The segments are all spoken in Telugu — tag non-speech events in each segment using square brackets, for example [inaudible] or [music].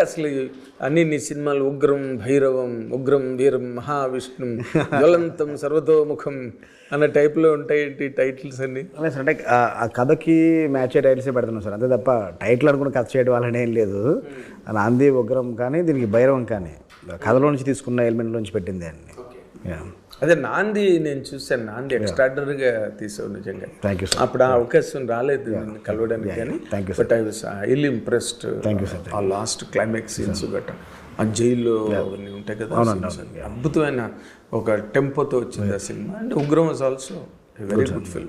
అసలు అన్ని నీ సినిమాలు ఉగ్రం భైరవం ఉగ్రం వీరం మహావిష్ణు జ్వలంతం సర్వతోముఖం అన్న టైప్లో ఉంటాయి టైటిల్స్ అన్ని? అలా సార్ అంటే ఆ- కథకి మ్యాచ్ అయ్యే టైటిల్సే పెడుతున్నాం సార్. అంతే తప్ప టైటిల్ అనుకుని కథ చేయడం వల్ల ఏం లేదు. నాంది ఉగ్రం కానీ దీనికి భైరవం కానీ కథలో నుంచి తీసుకున్న ఎలిమెంట్ నుంచి పెట్టింది అండి అదే నాంది నేను చూశాను. నాంది ఎక్స్ట్రాడనరీగా తీసావు నిజంగా. థ్యాంక్ యూ అప్పుడు ఆ అవకాశం రాలేదు కలవడానికి కానీ. you, but I was highly impressed you, sir. ఆ లాస్ట్ క్లైమాక్స్ సీన్స్ గట్రా ఆ జైల్లో అవన్నీ ఉంటాయి కదా. అద్భుతమైన ఒక టెంపోతో వచ్చింది ఆ cinema. And Ugram was also very good film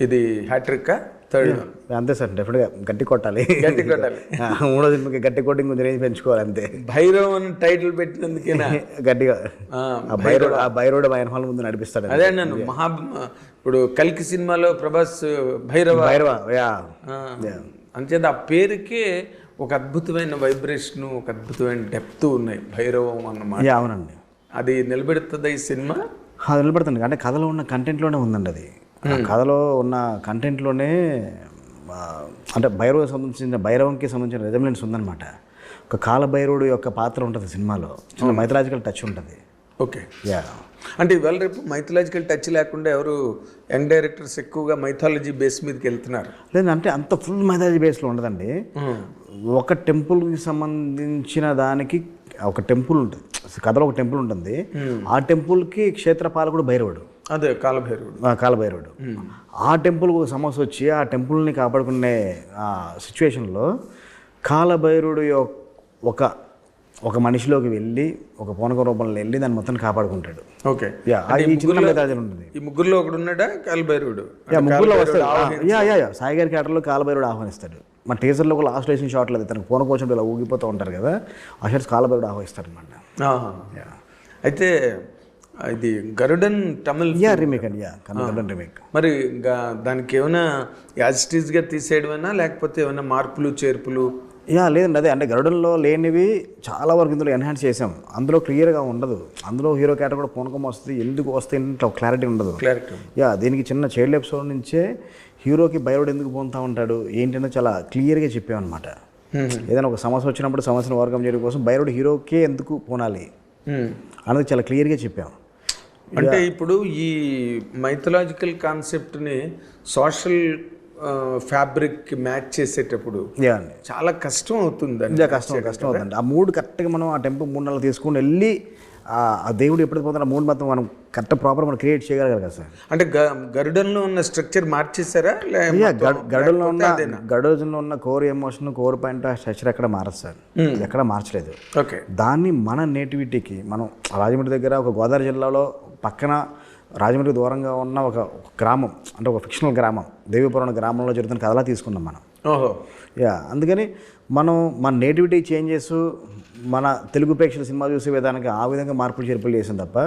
ఇది హ్యాట్రిక్ థర్డ్ అంతే సార్ డెఫినెట్గా గట్టి కొట్టాలి. గట్టి కొట్టాలి. [laughs] మూడో సినిమాకి గట్టి కొట్టి కొంచెం రేంజ్ పెంచుకోవాలి అంతే. భైరవ్ అని టైటిల్ పెట్టినందుకేనా? [laughs] గట్టిగా. ఆ, బైరోడ్ ఆ ఆయన హాల్ ముందు నడిపిస్తాడు. అదే నన్ను మహా ఇప్పుడు కల్కి సినిమాలో ప్రభాస్ భైరవ. భైరవ యా ఆ, అంచేత ఆ పేరుకే ఒక అద్భుతమైన వైబ్రేషన్ ఒక అద్భుతమైన డెప్త్ ఉన్నాయి భైరవం అన్నమాట. అవునండి. అది నిలబెడుతుంది ఈ సినిమా? అది నిలబడుతుంది. అంటే కథలో ఉన్న కంటెంట్లోనే ఉందండి అది. కథలో ఉన్న కంటెంట్లోనే అంటే భైరవ సంబంధించిన భైరవంకి సంబంధించిన రెజమినెన్స్ ఉందన్నమాట. ఒక కాలభైరవుడు యొక్క పాత్ర ఉంటుంది సినిమాలో. చిన్న మైథలాజికల్ టచ్ ఉంటుంది. ఓకే. యా అంటే ఇవాళ రేపు మైథలాజికల్ టచ్ లేకుండా ఎవరు యంగ్ డైరెక్టర్స్ ఎక్కువగా మైథాలజీ బేస్ మీదకి వెళ్తున్నారు? లేదంటే అంత ఫుల్ మైథాలజీ బేస్లో ఉండదండి. ఒక టెంపుల్కి సంబంధించిన దానికి ఒక టెంపుల్ ఉంటుంది. కథలో ఒక టెంపుల్ ఉంటుంది. ఆ టెంపుల్కి క్షేత్రపాలకుడు భైరవుడు. అదే కాలభైరవుడు. కాలభైరవుడు. ఆ టెంపుల్కి ఒక సమస్య వచ్చి ఆ టెంపుల్ని కాపాడుకునే ఆ సిచ్యువేషన్లో కాలభైరుడు ఒక ఒక మనిషిలోకి వెళ్ళి ఒక పూనక రూపంలో వెళ్ళి దాన్ని మొత్తం కాపాడుకుంటాడు. ఓకే. ఉంటుంది ఈ ముగ్గురులో ఒకడు ఉన్నాడా? కాలభైరవుడు. యా ముగ్గురులో వస్తాడు. Yeah yeah yeah. సాయి గారి క్యాటర్లో కాలభైరుడు ఆహ్వానిస్తాడు. మా టీజర్లో ఒక లాస్ట్ వేసిన షాట్లో అది తనకు పూనకం వచ్చినప్పుడు ఇలా ఊగిపోతూ ఉంటారు కదా ఆ షాట్స్ కాలభైరుడు ఆహ్వానిస్తాడు అనమాట. అయితే ఇది గరుడన్ తమిళ్ యా రీమేక్ అండి యా కన్నడ రీమేక్ మరి దానికి ఏమైనా యాజిటీస్గా తీసేయడమేనా? లేకపోతే ఏమైనా మార్పులు చేర్పులు? యా లేదండి అదే. అంటే గరుడంలో లేనివి చాలా వరకు ఇందులో ఎన్హాన్స్ చేసాం అందులో క్లియర్గా ఉండదు. అందులో హీరో క్యారెక్టర్ కూడా పూనకం వస్తుంది. ఎందుకు వస్తే ఇట్లా క్లారిటీ ఉండదు. క్లారిటీ యా దీనికి చిన్న చైల్డ్ ఎపిసోడ్ నుంచే హీరోకి భైరుడు ఎందుకు పోతా ఉంటాడు? ఏంటంటే చాలా క్లియర్గా చెప్పామన్నమాట. ఏదైనా ఒక సమస్య వచ్చినప్పుడు సమస్యను ఓవర్కమ్ చేయడం కోసం భైరుడు హీరోకే ఎందుకు పోనాలి? అన్నది చాలా క్లియర్గా చెప్పాం. అంటే ఇప్పుడు ఈ మైథలాజికల్ కాన్సెప్ట్ని సోషల్ ఫ్యాబ్రిక్ మ్యాచ్ చేసేటప్పుడు చాలా కష్టం అవుతుంది కష్టం కష్టం అవుతుంది ఆ మూడు కరెక్ట్గా మనం ఆ టెంపు మూడు నెలలు తీసుకుని వెళ్ళి ఆ దేవుడు ఎప్పుడు పోతున్నా మూడు మొత్తం మనం కరెక్ట్ ప్రాపర్ మనం క్రియేట్ చేయగలగాలి కదా సార్. అంటే గ- గరుడన్లో ఉన్న స్ట్రక్చర్ మార్చేసారా లే యా మొత్తం గడులో ఉన్న? గడులో ఉన్న core emotion core point structure ఎక్కడ మారదు సార్. ఎక్కడ మార్చలేదు. ఓకే దాన్ని మన నేటివిటీకి మనం రాజమండ్రి దగ్గర ఒక గోదావరి జిల్లాలో పక్కన రాజమండ్రికి దూరంగా ఉన్న ఒక గ్రామం అంటే ఒక ఫిక్షనల్ గ్రామం దేవీపురం గ్రామంలో జరుగుతున్న కథలా తీసుకున్నాం మనం. ఓహో. యా అందుకని మనం మన నేటివిటీ చేంజెస్ మన తెలుగు ప్రేక్షకుల సినిమా చూసే విధానానికి ఆ విధంగా మార్పులు చేర్పులు చేసాం తప్ప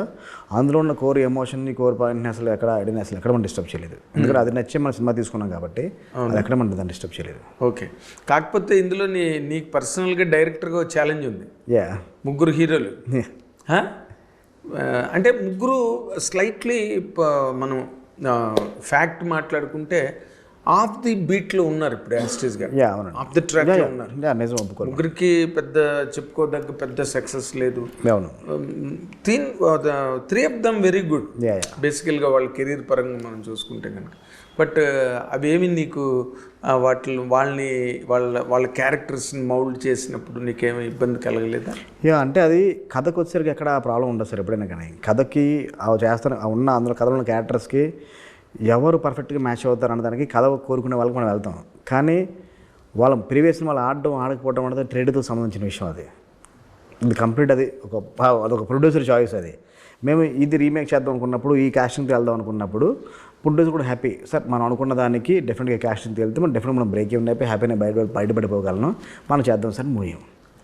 అందులో ఉన్న కోర్ ఎమోషన్ని కోర్ పాయింట్ని అసలు ఎక్కడ ఐడియాని అసలు ఎక్కడ మనం డిస్టర్బ్ చేయలేదు. ఎందుకంటే అది నచ్చే మన సినిమా తీసుకున్నాం కాబట్టి అది ఎక్కడ మనం దాన్ని డిస్టర్బ్ చేయలేదు. ఓకే. కాకపోతే ఇందులో నీ నీకు పర్సనల్గా డైరెక్టర్గా ఛాలెంజ్ ఉంది. యా. ముగ్గురు హీరోలు. అంటే ముగ్గురు స్లైట్లీ మనం ఫ్యాక్ట్ మాట్లాడుకుంటే ఆఫ్ ది బీట్లో ఉన్నారు ఇప్పుడు యాస్టేజ్గా యా అవునండి. ఆఫ్ ది ట్రాక్లో ఉన్నారు. నిజం ముగ్గురికి పెద్ద చెప్పుకోదగ్గ పెద్ద సక్సెస్ లేదు. అవును. Three of them very good. బేసికల్గా వాళ్ళ కెరీర్ పరంగా మనం చూసుకుంటే కనుక. బట్ అవేమి నీకు వాటిని వాళ్ళని వాళ్ళ వాళ్ళ క్యారెక్టర్స్ని మౌల్డ్ చేసినప్పుడు నీకేమి ఇబ్బంది కలగలేదా? యా అంటే అది కథకు వచ్చేసరికి ఎక్కడ ప్రాబ్లం ఉండదు సార్ ఎప్పుడైనా కానీ. కథకి అవి చేస్తాను ఉన్న అందులో కథలో ఉన్న క్యారెక్టర్స్కి ఎవరు పర్ఫెక్ట్గా మ్యాచ్ అవుతారు అన్న దానికి కథ కోరుకునే వాళ్ళకి మనం వెళ్తాం. కానీ వాళ్ళ ప్రీవియస్ని వాళ్ళు ఆడడం ఆడకపోవడం అనేది ట్రేడ్తో సంబంధించిన విషయం అది. ఇది కంప్లీట్ అది ఒక అదొక ప్రొడ్యూసర్ చాయిస్ అది. మేము ఇది రీమేక్ చేద్దాం అనుకున్నప్పుడు ఈ కాస్టింగ్కి వెళ్దాం అనుకున్నప్పుడు ప్రొడ్యూసర్ కూడా హ్యాపీ. సార్ మనం అనుకున్న దానికి డెఫినెట్గా క్యాష్ వెళ్తే మనం డెఫినెట్ మనం బ్రేక్ ఏమి అయిపోయి హ్యాపీగా బయట బయటపడిపోగలను. మనం చేద్దాం సార్ మూవీ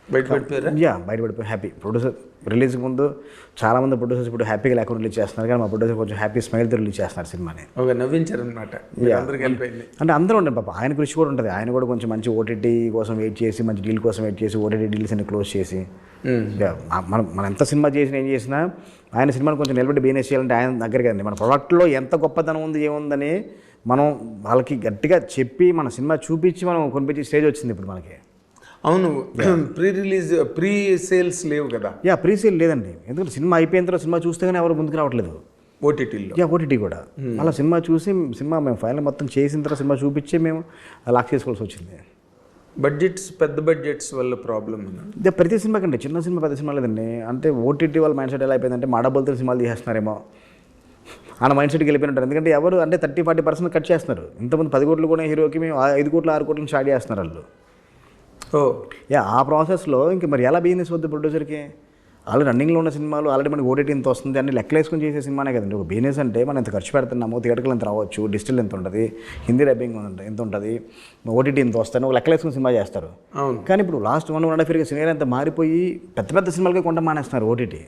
బయట పెట్టారా యా బయటపడిపోయి హ్యాపీ ప్రొడ్యూసర్ రిలీజ్కి ముందు చాలామంది ప్రొడ్యూసర్స్ ఇప్పుడు హ్యాపీగా లేకుండా రిలీజ్ చేస్తున్నారు కానీ మా ప్రొడ్యూసర్ కొంచెం హ్యాపీ స్మైల్తో రిలీజ్ చేస్తున్నారు సినిమాని. నవ్వించారనమాట అందరికి వెళ్ళిపోయింది అంటే అందరూ ఉండండి పాప. ఆయన కృషి కూడా ఉంటుంది. ఆయన కూడా కొంచెం మంచి ఓటీటీ కోసం వెయిట్ చేసి మంచి డీల్ కోసం వెయిట్ చేసి ఓటీటీ డీల్స్ అన్ని క్లోజ్ చేసి. మనం మనం ఎంత సినిమా చేసినా ఏం చేసినా ఆయన సినిమాని కొంచెం నిలబెట్టి బిజినెస్ చేయాలంటే ఆయన దగ్గరికి అండి మన ప్రొడక్ట్లో ఎంత గొప్పతనం ఉంది ఏముందని మనం వాళ్ళకి గట్టిగా చెప్పి మన సినిమా చూపించి మనం కొనిపించే స్టేజ్ వచ్చింది ఇప్పుడు మనకి. అవును ప్రీ రిలీజ్ ప్రీ సేల్స్ లేవు కదా. యా ప్రీ సేల్ లేదండి. ఎందుకంటే సినిమా అయిపోయిన తర్వాత సినిమా చూస్తే కానీ ఎవరు ముందుకు రావట్లేదు. ఓటీటీలో యా ఓటీటీ కూడా. అలా సినిమా చూసి సినిమా మేము ఫైనల్ మొత్తం చేసిన తర్వాత సినిమా చూపించి మేము లాక్ చేసుకోవాల్సి వచ్చింది. బడ్జెట్స్ పెద్ద బడ్జెట్స్ వల్ల ప్రాబ్లం ఇదే ప్రతి సినిమా కండి చిన్న సినిమా పెద్ద సినిమా లేదండి. అంటే ఓటీటీ వాళ్ళ మైండ్ సెట్ ఎలా అయిపోయిందంటే మా డబ్బులతో సినిమాలు తీసేస్తున్నారేమో. ఆయన మైండ్ సెట్కి వెళ్ళిపోయినట్టు ఎందుకంటే ఎవరు అంటే థర్టీ ఫార్టీ పర్సెంట్ కట్ చేస్తున్నారు. ఇంతమంది పది కోట్లు కూడా హీరోకి మేము ఆ ఐదు కోట్లు ఆరు కోట్లు స్టార్ట్ చేస్తున్నారు వాళ్ళు. ఓ. యా ఆ ప్రాసెస్లో ఇంక మరి ఎలా బిజినెస్ వద్దు ప్రొడ్యూసర్కి? ఆల్రెడీ రన్నింగ్లో ఉన్న సినిమాలు ఆల్రెడీ మనకి ఓటీటీ ఎంత వస్తుంది అన్ని లెక్కలేసుకొని చేసే సినిమానే కదండి. ఒక బిజినెస్ అంటే మనం ఎంత ఖర్చు పెడుతున్నాము థియేటర్లు ఎంత రావచ్చు డిజిటల్ ఎంత ఉంటుంది హిందీ డబ్బింగ్ ఎంత ఉంటుంది ఓటీటీ ఎంత వస్తాయి ఒక లెక్కలేసుకుని సినిమా చేస్తారు. అవును. కానీ ఇప్పుడు last one one and half ఇయర్గా సినిమా అంతా మారిపోయి పెద్ద పెద్ద సినిమాలకే కొంట మానేస్తున్నారు ఓటీటీ.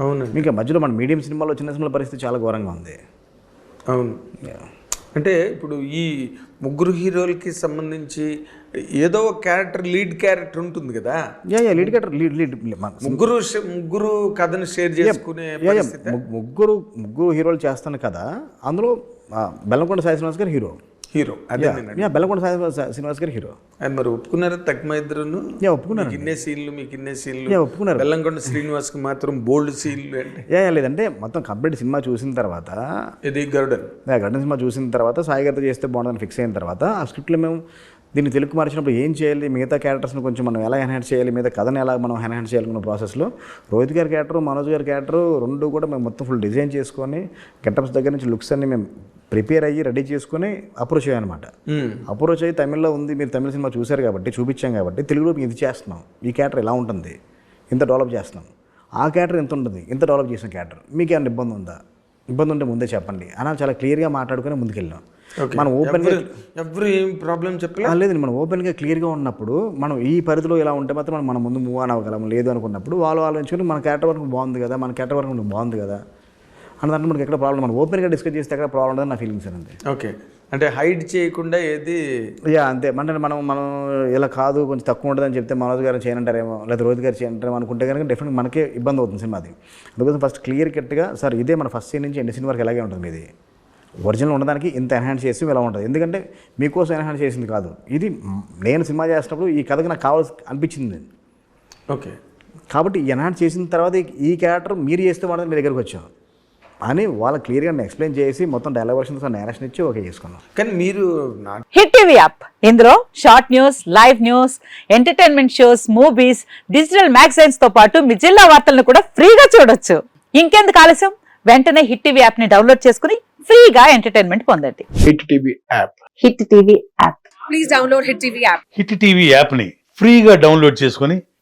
అవునండి. మీకు మధ్యలో మన మీడియం సినిమాలో చిన్న సినిమాల పరిస్థితి చాలా ఘోరంగా ఉంది. అవును. అంటే ఇప్పుడు ఈ ముగ్గురు హీరోలకి సంబంధించి ఏదో ఒక క్యారెక్టర్ లీడ్ క్యారెక్టర్ ఉంటుంది కదా? Yeah yeah lead character lead lead ముగ్గురు ముగ్గురు కథను షేర్ చేసుకునే ముగ్గురు ముగ్గురు హీరోలు చేస్తాను కదా అందులో బెల్లంకొండ సాయి శ్రీనివాస్ గారు హీరో. హీరో అదే బెల్లంకొండ శ్రీనివాస్ గారు హీరో అది మరి ఒప్పుకున్నారా తక్కువ ఇద్దరును? ఒప్పుకున్నారు ఇన్నే సీన్లు మీకు ఇన్నే సీన్లు. ఒప్పుకున్నారు. బెల్లంకొండ శ్రీనివాస్కి మాత్రం బోల్డ్ సీన్లు అంటే. యా, లేదంటే మొత్తం కంప్లీట్ సినిమా చూసిన తర్వాత ఇది గరుడన్ గడ్డ సినిమా చూసిన తర్వాత సాయి గారితో చేస్తే బాగుందని ఫిక్స్ అయిన తర్వాత ఆ స్క్రిప్ట్లో మేము దీన్ని తెలుగు మార్చినప్పుడు ఏం చేయాలి? మిగతా క్యారెక్టర్స్ని కొంచెం మనం ఎలా ఎన్హాన్స్ చేయాలి? మిగతా కథను ఎలా మనం ఎన్హాన్స్ చేయాలనుకున్న ప్రాసెస్లో రోహిత్ గారి క్యారెక్టర్ మనోజ్ గారి క్యారెక్టర్ రెండు కూడా మేము మొత్తం ఫుల్ డిజైన్ చేసుకొని గెటప్స్ దగ్గర నుంచి లుక్స్ అన్ని మేము ప్రిపేర్ అయ్యి రెడీ చేసుకొని అప్రోచ్ అయ్యానమాట అప్రోచ్ అయ్యి తమిళ్ళో ఉంది మీరు తమిళ సినిమా చూశారు కాబట్టి చూపించాం కాబట్టి తెలుగులో ఇది చేస్తున్నాం. ఈ క్యారెక్టర్ ఎలా ఉంటుంది? ఇంత డెవలప్ చేస్తున్నాం. ఆ క్యారెక్టర్ ఎంత ఉంటుంది? ఇంత డెవలప్ చేసిన క్యారెక్టర్. మీకు ఏమైనా ఇబ్బంది ఉందా? ఇబ్బంది ఉంటే ముందే చెప్పండి. అలా చాలా క్లియర్గా మాట్లాడుకొని ముందుకెళ్ళాం. మనం ఓపెన్గా ఎవరు ప్రాబ్లం చెప్పలే? లేదండి. మనం ఓపెన్గా క్లియర్గా ఉన్నప్పుడు మనం ఈ పరిధిలో ఇలా ఉంటే మాత్రం మనం ముందు మూవ్ ఆన్ అవ్వగలం లేదు అనుకున్నప్పుడు వాళ్ళు ఆలోచించుకొని మన క్యారెక్టర్ వరకు బాగుంది కదా మన క్యారెక్టర్ వరకు బాగుంది కదా. అన్న దాంట్లో మనకి ఎక్కడ ప్రాబ్లం మనం ఓపెన్గా డిస్కస్ చేస్తే ఎక్కడ ప్రాబ్లం ఉండదు నా ఫీలింగ్స్ అండి ఓకే అంటే హైడ్ చేయకుండా ఏది యా అంతే. అంటే మనం మనం ఇలా కాదు కొంచెం తక్కువ ఉంటుందని చెప్తే మనోజ్ గారు చేయనంటారేమో లేదా రోహిత్ గారు చేయనంటారేమో అనుకుంటే కనుక డెఫినెట్ మనకే ఇబ్బంది అవుతుంది సినిమాది అందుకోసం ఫస్ట్ క్లియర్ కట్గా సార్ ఇదే మన ఫస్ట్ సీన్ నుంచి ఎండ్ సీన్ వరకు ఎలాగే ఉంటుంది ఇది. ఒరిజినల్ ఉండడానికి ఇంత ఎన్హాన్స్ చేసి ఇలా ఉంటుంది? ఎందుకంటే మీకోసం ఎన్హాన్స్ చేసింది కాదు. ఇది నేను సినిమా చేసినప్పుడు ఈ కథకి నాకు కావాల్సి అనిపించింది. ఓకే కాబట్టి ఎన్హాన్స్ చేసిన తర్వాత ఈ- క్యారెక్టర్ మీరు చేస్తే వాడని మీ దగ్గరకు వచ్చాం. అని వాళ్ళ క్లియర్గా ఎక్స్ప్లెయిన్ చేసి మొత్తం డైలాగ్ వర్షన్స్ నేరేషన్ ఇచ్చి ఓకే చేసుకున్నాం. కానీ మీరు నా హిట్ టీవీ యాప్. ఇందులో short news live news entertainment shows movies digital మ్యాగజైన్స్తో పాటు మీ జిల్లా వార్తలను కూడా ఫ్రీగా చూడొచ్చు. ఇంకెందుకు ఆలస్యం? వెంటనే హిట్ టీవీ యాప్ని డౌన్లోడ్ చేసుకుని ఫ్రీగా ఎంటర్టైన్మెంట్ పొందండి. Hit TV app. Hit TV app. Please download Hit TV app. Hit TV యాప్ని ఫ్రీగా డౌన్లోడ్ చేసుకొని